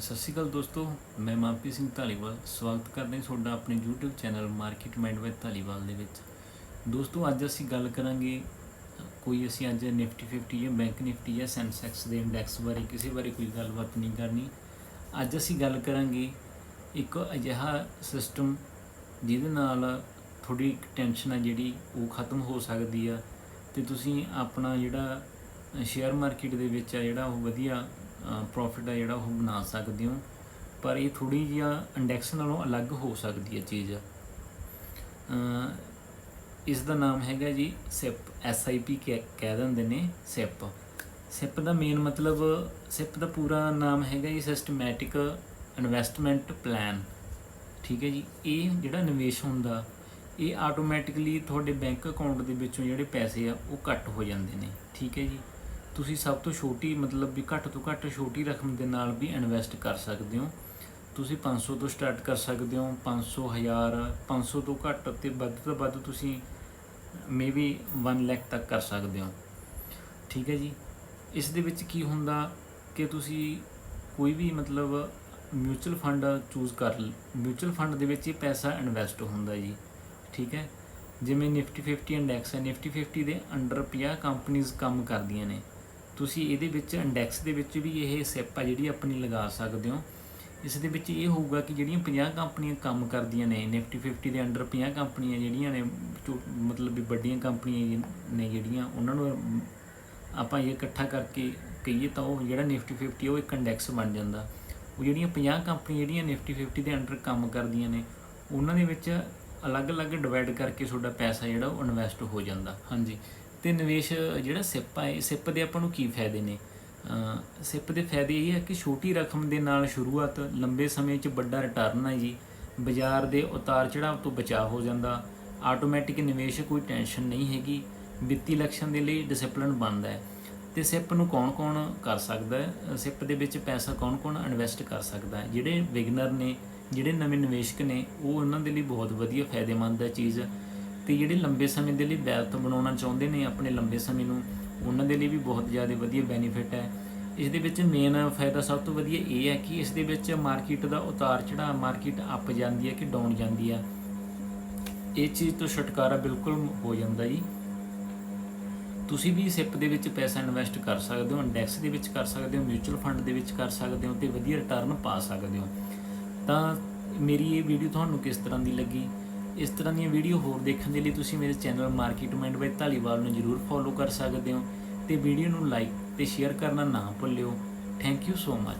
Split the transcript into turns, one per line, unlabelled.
ਸਤਿ ਸ਼੍ਰੀ ਅਕਾਲ ਦੋਸਤੋ, ਮੈਂ ਮਨਪ੍ਰੀਤ ਸਿੰਘ ਧਾਲੀਵਾਲ। ਸਵਾਗਤ ਕਰਦੇ ਹਾਂ ਤੁਹਾਡਾ ਆਪਣੇ YouTube channel Market Mind with Dhaliwal ਦੇ ਵਿੱਚ। ਦੋਸਤੋ, ਅੱਜ ਅਸੀਂ ਗੱਲ ਕਰਾਂਗੇ, ਕੋਈ ਅਸੀਂ ਅੱਜ ਨਿਫਟੀ 50 ਜਾਂ ਬੈਂਕ ਨਿਫਟੀ ਜਾਂ ਸੈਂਸੈਕਸ ਦੇ ਇੰਡੈਕਸ ਬਾਰੇ, ਕਿਸੇ ਬਾਰੇ ਕੋਈ ਗੱਲਬਾਤ ਨਹੀਂ ਕਰਨੀ। ਅੱਜ ਅਸੀਂ ਗੱਲ ਕਰਾਂਗੇ ਇੱਕ ਅਜਿਹਾ ਸਿਸਟਮ ਜਿਹਦੇ ਨਾਲ ਤੁਹਾਡੀ ਟੈਨਸ਼ਨ ਆ ਜਿਹੜੀ ਉਹ ਖਤਮ ਹੋ ਸਕਦੀ ਆ। ਤੇ ਤੁਸੀਂ ਆਪਣਾ ਜਿਹੜਾ ਸ਼ੇਅਰ ਮਾਰਕੀਟ ਦੇ ਵਿੱਚ ਆ, ਜਿਹੜਾ ਉਹ ਵਧੀਆ ਪ੍ਰੋਫਿਟ ਆ ਜਿਹੜਾ ਉਹ ਬਣਾ ਸਕਦੇ ਹੋ। ਪਰ ਇਹ ਥੋੜੀ ਜਿਹਾ ਇੰਡੈਕਸ ਨਾਲੋਂ ਅਲੱਗ ਹੋ ਸਕਦੀ ਹੈ ਚੀਜ਼। ਇਸ ਦਾ ਨਾਮ ਹੈਗਾ ਜੀ ਸਿਪ SIP ਕਹਿ ਕਹਿ ਦਿੰਦੇ ਨੇ ਸਿਪ ਸਿਪ ਦਾ ਮੇਨ ਮਤਲਬ ਸਿਪ ਦਾ ਪੂਰਾ ਨਾਮ ਹੈਗਾ ਜੀ ਸਿਸਟਮੈਟਿਕ ਇਨਵੈਸਟਮੈਂਟ ਪਲਾਨ ਠੀਕ ਹੈ ਜੀ, ਇਹ ਜਿਹੜਾ ਨਿਵੇਸ਼ ਹੁੰਦਾ, ਇਹ ਆਟੋਮੈਟਿਕਲੀ ਤੁਹਾਡੇ ਬੈਂਕ ਅਕਾਊਂਟ ਦੇ ਵਿੱਚੋਂ ਜਿਹੜੇ ਪੈਸੇ ਆ, ਉਹ ਕੱਟ ਹੋ ਜਾਂਦੇ ਨੇ। ਠੀਕ ਹੈ ਜੀ। ਤੁਸੀਂ ਸਭ ਤੋਂ ਛੋਟੀ, ਮਤਲਬ ਵੀ ਘੱਟ ਤੋਂ ਘੱਟ ਛੋਟੀ ਰਕਮ ਦੇ ਨਾਲ ਵੀ ਇਨਵੈਸਟ ਕਰ ਸਕਦੇ ਹੋ। ਤੁਸੀਂ 500 ਤੋਂ ਸਟਾਰਟ ਕਰ ਸਕਦੇ ਹੋ 500 1000 500 ਤੋਂ ਘੱਟ ਤੇ ਵੱਧ ਤੋਂ ਵੱਧ ਤੁਸੀਂ ਮੇਬੀ 1 ਲੱਖ ਤੱਕ ਕਰ ਸਕਦੇ ਹੋ। ਠੀਕ ਹੈ ਜੀ। ਇਸ ਦੇ ਵਿੱਚ ਕੀ ਹੁੰਦਾ ਕਿ ਤੁਸੀਂ ਕੋਈ ਵੀ, ਮਤਲਬ ਮਿਊਚੁਅਲ ਫੰਡ ਚੂਜ਼ ਕਰ ਮਿਊਚੁਅਲ ਫੰਡ ਦੇ ਵਿੱਚ ਇਹ ਪੈਸਾ ਇਨਵੈਸਟ ਹੁੰਦਾ ਜੀ। ਠੀਕ ਹੈ। ਜਿਵੇਂ ਨਿਫਟੀ 50 ਇੰਡੈਕਸ ਹੈ ਨਿਫਟੀ 50 ਦੇ ਅੰਡਰ 50 ਕੰਪਨੀਆਂ ਕੰਮ ਕਰਦੀਆਂ ਨੇ। ਤੁਸੀਂ ਇਹਦੇ ਵਿੱਚ ਇੰਡੈਕਸ ਦੇ ਵਿੱਚ ਵੀ ਇਹ ਸਿਪ ਆ ਜਿਹੜੀ ਆਪਣੀ ਲਗਾ ਸਕਦੇ ਹੋ। ਇਸ ਦੇ ਵਿੱਚ ਇਹ ਹੋਊਗਾ ਕਿ ਜਿਹੜੀਆਂ 50 ਕੰਪਨੀਆਂ ਕੰਮ ਕਰਦੀਆਂ ਨੇ ਨਿਫਟੀ 50 ਦੇ ਅੰਡਰ 50 ਕੰਪਨੀਆਂ ਜਿਹੜੀਆਂ ਨੇ ਛੋ- ਮਤਲਬ ਵੀ ਵੱਡੀਆਂ ਕੰਪਨੀਆਂ ਨੇ ਜਿਹੜੀਆਂ, ਉਹਨਾਂ ਨੂੰ ਆਪਾਂ ਇਹ ਇਕੱਠਾ ਕਰਕੇ ਕਹੀਏ ਤਾਂ ਉਹ ਜਿਹੜਾ ਨਿਫਟੀ 50 ਉਹ ਇੱਕ ਇੰਡੈਕਸ ਬਣ ਜਾਂਦਾ। ਉਹ ਜਿਹੜੀਆਂ 50 ਕੰਪਨੀਆਂ ਜਿਹੜੀਆਂ ਨਿਫਟੀ 50 ਦੇ ਅੰਡਰ ਕੰਮ ਕਰਦੀਆਂ ਨੇ, ਉਹਨਾਂ ਦੇ ਵਿੱਚ ਅਲੱਗ-ਅਲੱਗ ਡਿਵਾਈਡ ਕਰਕੇ ਤੁਹਾਡਾ ਪੈਸਾ ਜਿਹੜਾ ਉਹ ਇਨਵੈਸਟ ਹੋ ਜਾਂਦਾ। ਹਾਂਜੀ। ਤੇ ਨਿਵੇਸ਼ ਜਿਹੜਾ ਸਿਪ ਹੈ ਸਿਪ ਦੇ ਆਪਾਂ ਨੂੰ ਕੀ ਫਾਇਦੇ ਨੇ? ਸਿਪ ਦੇ ਫਾਇਦੇ ਇਹ ਹੈ ਕਿ ਛੋਟੀ ਰਕਮ ਦੇ ਨਾਲ ਸ਼ੁਰੂਆਤ, ਲੰਬੇ ਸਮੇਂ 'ਚ ਵੱਡਾ ਰਿਟਰਨ ਹੈ ਜੀ। ਬਾਜ਼ਾਰ ਦੇ ਉਤਾਰ ਚੜਾਵ ਤੋਂ ਬਚਾਅ ਹੋ ਜਾਂਦਾ। ਆਟੋਮੈਟਿਕ ਨਿਵੇਸ਼ ਕੋਈ ਟੈਨਸ਼ਨ ਨਹੀਂ ਹੈਗੀ। ਵਿੱਤੀ ਲਕਸ਼ਣ ਦੇ ਲਈ ਡਿਸਪਲਿਨ ਬਣਦਾ ਹੈ। ਤੇ ਸਿਪ ਨੂੰ ਕੌਣ-ਕੌਣ ਕਰ ਸਕਦਾ ਹੈ? ਸਿਪ ਦੇ ਵਿੱਚ ਪੈਸਾ ਕੌਣ-ਕੌਣ ਇਨਵੈਸਟ ਕਰ ਸਕਦਾ ਹੈ? ਜਿਹੜੇ ਬਿਗਨਰ ਨੇ, ਜਿਹੜੇ ਨਵੇਂ ਨਿਵੇਸ਼ਕ ਨੇ, ਉਹ ਉਹਨਾਂ ਦੇ ਲਈ ਬਹੁਤ ਵਧੀਆ ਫਾਇਦੇਮੰਦ ਹੈ ਚੀਜ਼। ਤੇ ਜਿਹੜੇ ਲੰਬੇ ਸਮੇਂ ਦੇ ਲਈ ਵੈਲਥ ਬਣਾਉਣਾ ਚਾਹੁੰਦੇ ਨੇ, ਆਪਣੇ ਲੰਬੇ ਸਮੇਂ ਨੂੰ, ਉਹਨਾਂ ਦੇ ਲਈ ਵੀ ਬਹੁਤ ਜ਼ਿਆਦਾ ਵਧੀਆ ਬੈਨੀਫਿਟ ਹੈ। ਇਸ ਦੇ ਵਿੱਚ ਮੇਨ ਫਾਇਦਾ ਸਭ ਤੋਂ ਵਧੀਆ ਇਹ ਹੈ ਕਿ ਇਸ ਦੇ ਵਿੱਚ ਮਾਰਕੀਟ ਦਾ ਉਤਾਰ ਚੜਾਅ ਮਾਰਕੀਟ ਅਪ ਜਾਂਦੀ ਹੈ ਕਿ ਡਾਊਨ ਜਾਂਦੀ ਹੈ। ਇਹ ਚੀਜ਼ ਤੋਂ ਛੁਟਕਾਰਾ ਬਿਲਕੁਲ ਹੋ ਜਾਂਦਾ ਜੀ। ਤੁਸੀਂ ਵੀ ਸਿਪ ਦੇ ਵਿੱਚ ਪੈਸਾ ਇਨਵੈਸਟ ਕਰ ਸਕਦੇ ਹੋ ਇੰਡੈਕਸ ਦੇ ਵਿੱਚ ਕਰ ਸਕਦੇ ਹੋ ਮਿਊਚੁਅਲ ਫੰਡ ਦੇ ਵਿੱਚ ਕਰ ਸਕਦੇ ਹੋ ਤੇ ਵਧੀਆ ਰਿਟਰਨ ਪਾ ਸਕਦੇ ਹੋ। ਤਾਂ ਮੇਰੀ ਇਹ ਵੀਡੀਓ ਤੁਹਾਨੂੰ ਕਿਸ ਤਰ੍ਹਾਂ ਦੀ ਲੱਗੀ? ਇਸ ਤਰ੍ਹਾਂ ਦੀਆਂ ਵੀਡੀਓ ਹੋਰ ਦੇਖਣ ਦੇ ਲਈ ਤੁਸੀਂ ਮੇਰੇ channel Market Mind by Dhaliwal ਨੂੰ ਜਰੂਰ ਫੋਲੋ ਕਰ ਸਕਦੇ ਹੋ ਤੇ ਵੀਡੀਓ ਨੂੰ ਲਾਈਕ ਤੇ ਸ਼ੇਅਰ ਕਰਨਾ ਨਾ ਭੁੱਲਿਓ। Thank you so much